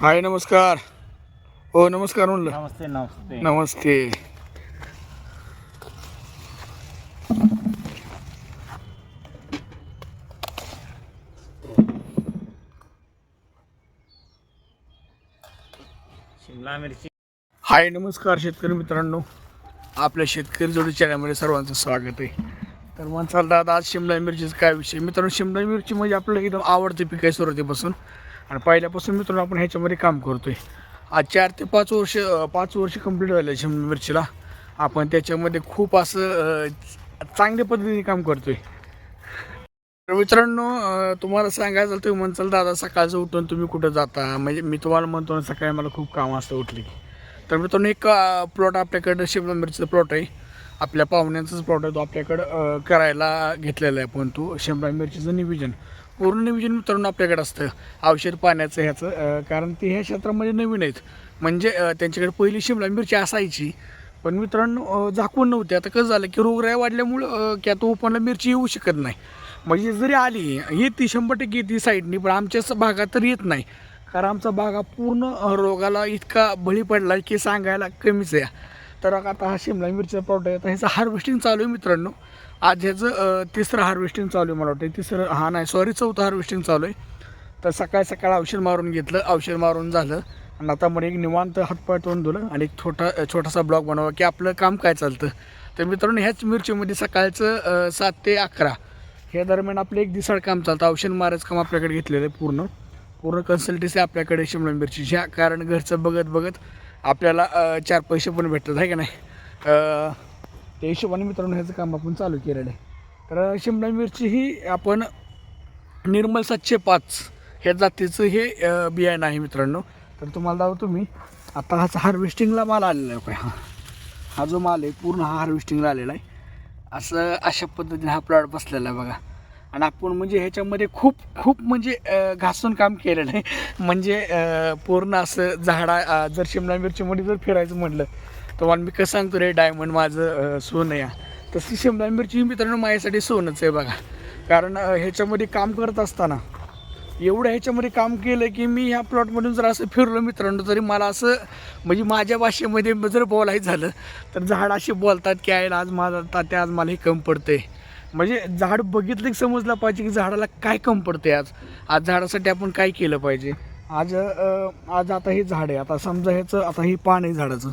हाय नमस्कार. हो नमस्कार म्हणलं. नमस्ते नमस्ते. नमस्ते. शिमला मिरची. हाय नमस्कार शेतकरी मित्रांनो. आपल्या शेतकरी जोडी चॅनलमध्ये सर्वांचं स्वागत आहे. तर म्हणसाल दादा आज शिमला मिरचीचा काय विषय? मित्रांनो शिमला मिरची म्हणजे आपलं एकदम आवडते पीक आहे सुरुवातीपासून. आणि पहिल्यापासून मित्रांनो आपण ह्याच्यामध्ये काम करतोय. आज चार ते पाच वर्ष पाच वर्ष कंप्लीट झाले शिमला मिरचीला. आपण त्याच्यामध्ये खूप असं चांगल्या पद्धतीने काम करतोय. तर मित्रांनो तुम्हाला सांगायचं झालं तुम्ही म्हणसाल दादा सकाळचं उठून तुम्ही कुठं जाता? म्हणजे मी तुम्हाला म्हणतो ना सकाळी मला खूप काम असतं उठली तर मित्रांनो एक प्लॉट आपल्याकडं शिमला मिरचीचा प्लॉट आहे. आपल्या पाहुण्यांचाच प्रॉडक्ट आपल्याकडं करायला घेतलेला आहे पण तो शिमला मिरचीचं नियोजन. पूर्ण नियोजन मित्रांनो आपल्याकडे असतं. औषध पाण्याचं ह्याचं कारण ते ह्या क्षेत्रामध्ये नवीन आहेत. म्हणजे त्यांच्याकडे पहिली शिमला मिरची असायची. पण मित्रांनो झाकून नव्हते. आता कसं झालं की रोगराई वाढल्यामुळं की आता ओपनला मिरची येऊ शकत नाही. म्हणजे जरी आली येते शंभर टक्के येते साईडनी पण आमच्या भागात तर येत नाही. कारण आमचा भाग हा पूर्ण रोगाला इतका बळी पडला की सांगायला कमीच आहे. तर आता हा शिमला मिरचीचा प्लॉट आहे. आता ह्याचं हार्वेस्टिंग चालू आहे मित्रांनो. आज ह्याचं तिसरं हार्वेस्टिंग चालू आहे मला वाटतं तिसरं हा नाही सॉरी चौथं हार्वेस्टिंग चालू आहे. तर सकाळ सकाळ औषध मारून घेतलं औषध मारून झालं. आणि आता मग एक निवांत हातपाय तोंड दिलं आणि एक छोटा छोटासा ब्लॉग बनवा की आपलं काम काय चालतं. तर मित्रांनो ह्याच मिरचीमध्ये सकाळचं सात ते अकरा. ह्या दरम्यान आपलं एक दिसाळ काम चालतं. औषध मारायचं काम आपल्याकडे घेतलेलं आहे पूर्ण. पूर्ण कन्सल्टन्सी आपल्याकडे शिमला मिरची. ह्या कारण घरचं बघत बघत आपल्याला चार पैसे पण भेटतात आहे का नाही? त्या हिशोबाने मित्रांनो ह्याचं काम आपण चालू केलेलं आहे. तर शिमला मिरची ही आपण निर्मल सातशे पाच ह्या जातीचं हे बियाणं आहे मित्रांनो. तर तुम्हाला दावा तुम्ही आता हाचा हार्वेस्टिंगला माल आलेला आहे हा हा जो माल आहे पूर्ण हा हार्वेस्टिंगला आलेला आहे. असं अशा पद्धतीने हा प्लॉट बसलेला आहे बघा. आणि आपण म्हणजे ह्याच्यामध्ये खूप खूप म्हणजे घासून काम केलेलं आहे. म्हणजे पूर्ण असं झाडा जर शिमला मिरचीमध्ये जर फिरायचं म्हटलं तर मला मी कसं सांगतो रे डायमंड माझं सोनं या. तशी शिमला मिरची मित्रांनो माझ्यासाठी सोनंच आहे बघा. कारण ह्याच्यामध्ये काम करत असताना एवढं ह्याच्यामध्ये काम केलं की मी ह्या प्लॉटमधून जर असं फिरलो मित्रांनो तरी मला असं म्हणजे माझ्या भाषेमध्ये जर बोलायचं झालं तर झाड असे बोलतात की आयला आज माझा तात्या आज मला हे कम पडते म्हणजे झाड बघितलं की समजलं पाहिजे की झाडाला काय कम पडते आज. आज झाडासाठी आपण काय केलं पाहिजे? आज आज आता हे झाड आहे. आता समजा ह्याचं आता हे पान आहे झाडाचं.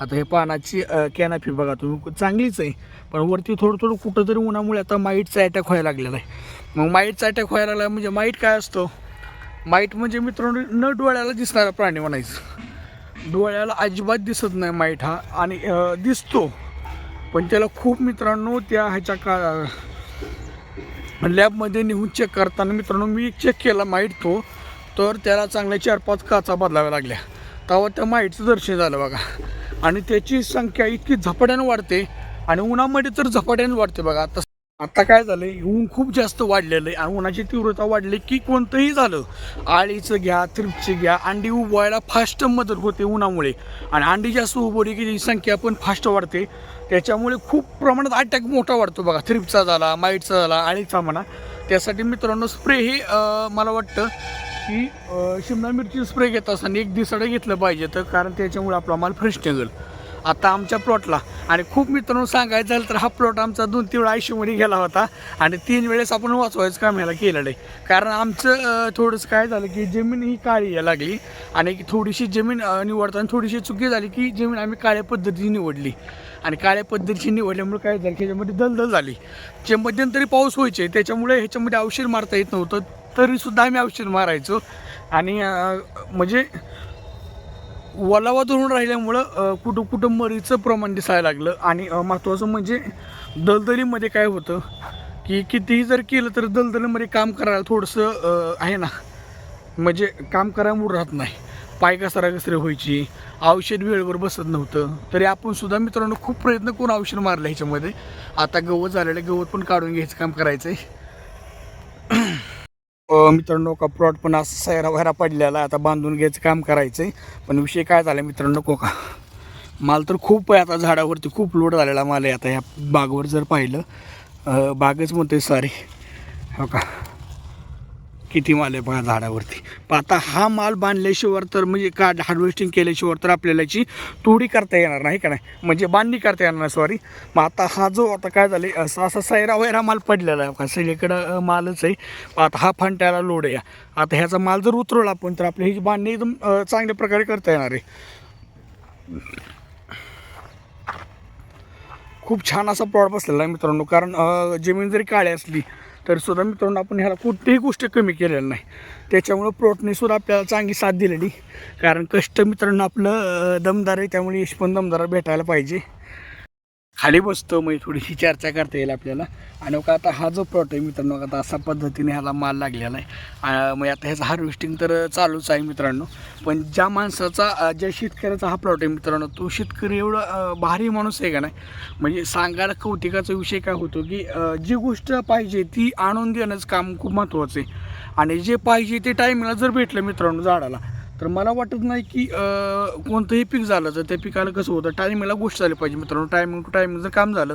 आता हे पानाची कॅनाफी बघा तुम्ही. चांगलीच आहे. पण वरती थोडं थोडं कुठंतरी उन्हामुळे आता माईटचा अटॅक व्हायला लागलेला आहे. मग माईटचा अटॅक व्हायला लागला म्हणजे माईट काय असतो? माईट म्हणजे मित्रांनो न डोळ्याला दिसणारा प्राणी म्हणायचं. डोळ्याला अजिबात दिसत नाही माईट हा. आणि दिसतो. पण त्याला खूप मित्रांनो त्या ह्याच्या का लॅबमध्ये नेऊन चेक करताना मित्रांनो मी चेक केला माईट तो तर त्याला चांगल्या चार पाच काचा बदलाव्या लागल्या. तेव्हा त्या माईटचं दर्शन झालं बघा. आणि त्याची संख्या इतकी झपाट्यानं वाढते आणि उन्हामध्ये तर झपाट्यानं वाढते बघा. आता आता काय झालंय? ऊन खूप जास्त वाढलेलं आहे. आणि उन्हाची तीव्रता वाढली की कोणतंही झालं आळीचं घ्या त्रिपचं घ्या अंडी उबवायला फास्ट मदत होते उन्हामुळे. आणि अंडी जास्त उबवली की त्याची संख्या पण फास्ट वाढते. त्याच्यामुळे खूप प्रमाणात अटॅक मोठा वाढतो बघा. थ्रिपचा झाला माईटचा झाला आळीचा म्हणा. त्यासाठी मित्रांनो स्प्रे हे मला वाटतं की शिमला मिरची स्प्रे घेत असताना एक दिवसाडं घेतलं पाहिजे तर कारण त्याच्यामुळे आपला माल फ्रेश निघेल. आता आमच्या प्लॉटला आणि खूप मित्रांनो सांगायचं झालं तर हा प्लॉट आमचा दोन तीन वेळा आयुष्यमध्ये गेला होता. आणि तीन वेळेस आपण वाचवायचं काम ह्याला केलेलं आहे. कारण आमचं थोडंसं काय झालं की जमीन ही काळी यायला लागली. आणि थोडीशी जमीन निवडताना थोडीशी चुकी झाली की जमीन आम्ही काळ्या पद्धतीने निवडली. आणि काळ्या पद्धतीची निवडल्यामुळे काय झालं की ह्याच्यामध्ये दलदल झाली. जे मध्यंतरी पाऊस व्हायचे त्याच्यामुळे ह्याच्यामध्ये औषध मारता येत नव्हतं. तरीसुद्धा आम्ही औषध मारायचो. आणि म्हणजे ओलावा धरून राहिल्यामुळं अ, कुठं कुठं मरीचं प्रमाण दिसायला लागलं. आणि महत्त्वाचं म्हणजे दलदलीमध्ये काय होतं की कितीही जर केलं तर दलदलीमध्ये काम करायला थोडंसं आहे ना. म्हणजे काम करायला मूड राहत नाही. पाय घसरा घसरे व्हायची औषध वेळेवर बसत नव्हतं. तरी आपण सुद्धा मित्रांनो खूप प्रयत्न करून औषध मारलं ह्याच्यामध्ये. आता गवत झालेलं गवत पण काढून घ्यायचं काम करायचं आहे मित्रांनो का प्लॉट पण असं सैरा वैरा पडलेला आहे. आता बांधून घ्यायचं काम करायचं आहे पण विषय काय झाला मित्रांनो कोका माल तर खूप आहे आता झाडावरती. खूप लोड झालेला माल आहे आता ह्या बागवर जर पाहिलं. बागच म्हणतोय सारी हो का? किती माल आहे बघा झाडावरती. पण आता हा माल बांधल्याशिवाय तर म्हणजे का हार्वेस्टिंग केल्याशिवाय तर आपल्याला याची तोडी करता येणार नाही का नाही? म्हणजे बांधणी करता येणार नाही सॉरी मग आता हा जो आता काय झाले असा असा सैरा वैरा माल पडलेला आहे सगळीकडं मालच आहे. आता हा फंट्याला लोड आहे. आता ह्याचा माल जर उतरवला आपण तर आपली ही बांधणी एकदम चांगल्या प्रकारे करता येणार आहे. खूप छान असा प्लॉट बसलेला आहे मित्रांनो. कारण जमीन जरी काळी असली तर सुद्धा मित्रांनो आपण ह्याला कुठलीही गोष्ट कमी केलेलं नाही. त्याच्यामुळं प्रोटनेसुद्धा आपल्याला चांगली साथ दिलेली. कारण कष्ट मित्रांनो आपलं दमदार आहे. त्यामुळे यश पण दमदार भेटायला पाहिजे. खाली बसतो मग थोडीशी चर्चा करता येईल आपल्याला. आणि मग आता हा जो प्लॉट आहे मित्रांनो आता असा पद्धतीने ह्याला माल लागलेला आहे. मग आता ह्याचं हार्वेस्टिंग तर चालूच आहे मित्रांनो. पण ज्या माणसाचा ज्या शेतकऱ्याचा हा प्लॉट आहे मित्रांनो तो शेतकरी एवढा भारी माणूस आहे का नाही? म्हणजे सांगायला कौतिकाचा विषय काय होतो की जी गोष्ट पाहिजे ती आणून देणंच काम खूप महत्त्वाचं आहे. आणि जे पाहिजे ते टायमिंगला जर भेटलं मित्रांनो झाडाला तर मला वाटत नाही की कोणतंही पीक झालं तर त्या पिकाला कसं होतं टायमिंगला गोष्ट झाली पाहिजे मित्रांनो. टायमिंग टू टायमिंग जर काम झालं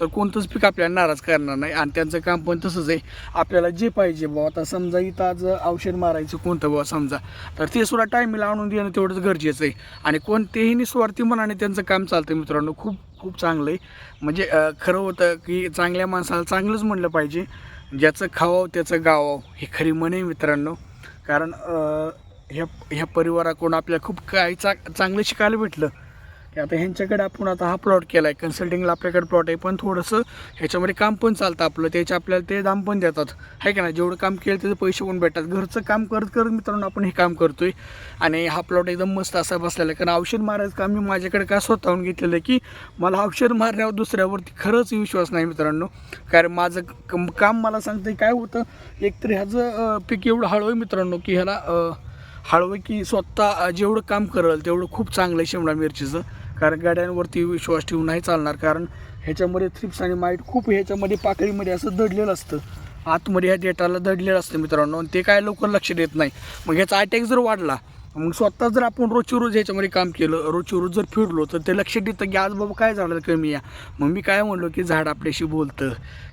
तर कोणतंच पीक आपल्याला नाराज करणार नाही. आणि त्यांचं काम पण तसंच आहे. आपल्याला जे पाहिजे बाबा आता समजा इथं आज औषध मारायचं कोणतं बाबा समजा. तर ते सुद्धा टायमिंगला आणून देणं तेवढंच गरजेचं आहे. आणि कोणतेही निस्वार्थी मनाने त्यांचं काम चालतं मित्रांनो खूप खूप चांगलं आहे. म्हणजे खरं होतं की चांगल्या माणसाला चांगलंच म्हणलं पाहिजे. ज्याचं खावावं त्याचं गावावं हे खरी म्हणे आहे मित्रांनो. कारण ह्या ह्या परिवाराकडून आपल्याला खूप काही चा चांगलं शिकायला भेटलं. की आता ह्यांच्याकडे आपण आता हा प्लॉट केला आहे कन्सल्टिंगला आपल्याकडे प्लॉट आहे पण थोडंसं ह्याच्यामध्ये काम पण चालतं आपलं. त्याचे आपल्याला ते दाम पण देतात. आहे का नाही? जेवढं काम केलं त्याचे पैसे पण भेटतात. घरचं काम करत करत मित्रांनो आपण हे काम करतो आहे आणि हा प्लॉट एकदम मस्त असा बसलेला आहे. कारण औषध मारायचं काम मी माझ्याकडे काय स्वतःहून घेतलेलं आहे की मला औषध मारण्यावर दुसऱ्यावरती खरंच विश्वास नाही मित्रांनो. कारण माझं कम- काम मला सांगतं काय होतं? एकतर ह्याचं पीक एवढं हळू आहे मित्रांनो की ह्याला अं, हळवं की स्वतः जेवढं काम करेल तेवढं खूप चांगलं आहे शिमला मिरचीचं. कारण गाड्यांवरती विश्वास ठेवून नाही चालणार. कारण ह्याच्यामध्ये थ्रिप्स आणि माईट खूप ह्याच्यामध्ये पाकळीमध्ये असं दडलेलं असतं. आतमध्ये ह्या डेटाला दडलेलं असतं मित्रांनो. ते काय लवकर लक्ष देत नाही. मग ह्याचा अटॅक जर वाढला मग स्वतः जर आपण रोजची रोज ह्याच्यामध्ये काम केलं रोजची रोज जर फिरलो तर ते लक्ष देतं की आज बाबा काय झालं कमी या. मग मी काय म्हणलो की झाड आपल्याशी बोलतं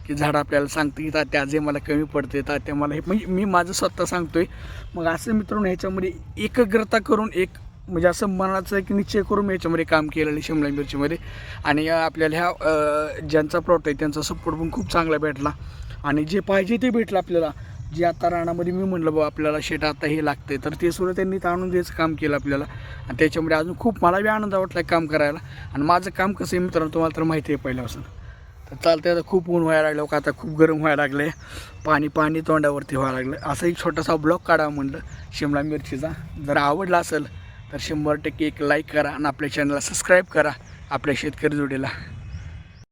की झाड आपल्याला सांगतं की तात्या जे मला कमी पडते तात्या मला हे म्हणजे मी माझं स्वतः सांगतोय. मग असं मित्रांनो ह्याच्यामध्ये एकाग्रता करून एक म्हणजे असं मनाचं एक निश्चय करून मी याच्यामध्ये काम केलेलं शिमला मिरचीमध्ये. आणि आपल्याला ह्या ज्यांचा प्लॉट आहे त्यांचा सपोर्ट पण खूप चांगला भेटला. आणि जे पाहिजे ते भेटलं आपल्याला. जे आता रानामध्ये मी म्हणलं बाबा आपल्याला शेट आता हे लागते तर ते सुद्धा त्यांनी ताणून द्यायचं काम केलं आपल्याला. आणि त्याच्यामुळे अजून खूप मला बी आनंद वाटला काम करायला. आणि माझं काम कसं आहे मित्रांनो तुम्हाला तर माहिती आहे पहिल्यापासून. तर चालतंय आता खूप ऊन व्हायला लागलं. का आता खूप गरम व्हायला लागलं पाणी पाणी तोंडावरती व्हायला लागलं. असा एक छोटासा ब्लॉग काढावा म्हणलं शिमला मिरचीचा. जर आवडला असेल तर शंभर टक्के एक लाईक करा आणि आपल्या चॅनलला सबस्क्राईब करा आपल्या शेतकरी जोडीला.